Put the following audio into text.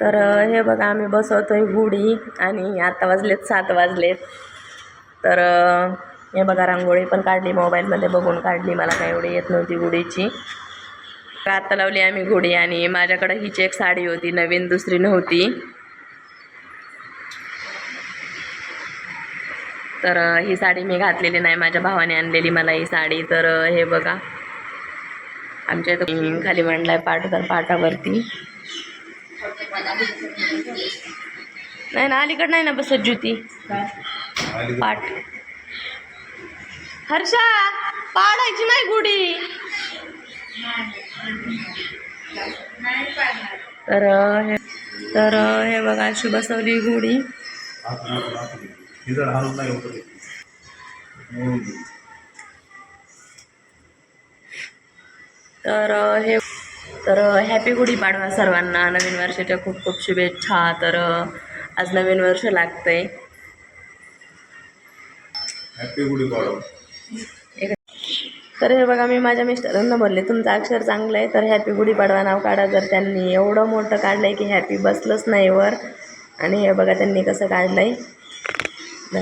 तर हे बघा आम्ही बसवतोय गुढी आणि आता वाजलेत सात वाजलेत. तर हे बघा रांगोळी पण काढली मोबाईलमध्ये बघून काढली मला काय एवढी येत नव्हती गुढीची. तर आता लावली आम्ही गुढी आणि माझ्याकडं हिची एक साडी होती नवीन दुसरी नव्हती. तर ही साडी मी घातलेली नाही माझ्या भावाने आणलेली मला ही साडी. तर हे बघा आमच्या इथं खाली मांडलाय पाठ तर पाठावरती. नाही ना अलीकड नाही ना बसत ज्योती? पाठ. हर्षा पाडायची नाही गुढी. तर हे तर हे बघा अशी बसवली गुढी तर हे तर हॅपी गुढीपाडवा सर्वांना. नवीन वर्षाच्या खूप खूप शुभेच्छा. तर आज नवीन वर्ष लागतंय. हॅपी तर हे बघा मी माझ्या मिस्टरांना बोलले तुमचं अक्षर चांगलं आहे तर हॅपी गुढीपाडवा नाव काढा तर त्यांनी एवढं मोठं काढलं आहे की हॅपी बसलंच नाही वर. आणि हे बघा त्यांनी कसं काढलं आहे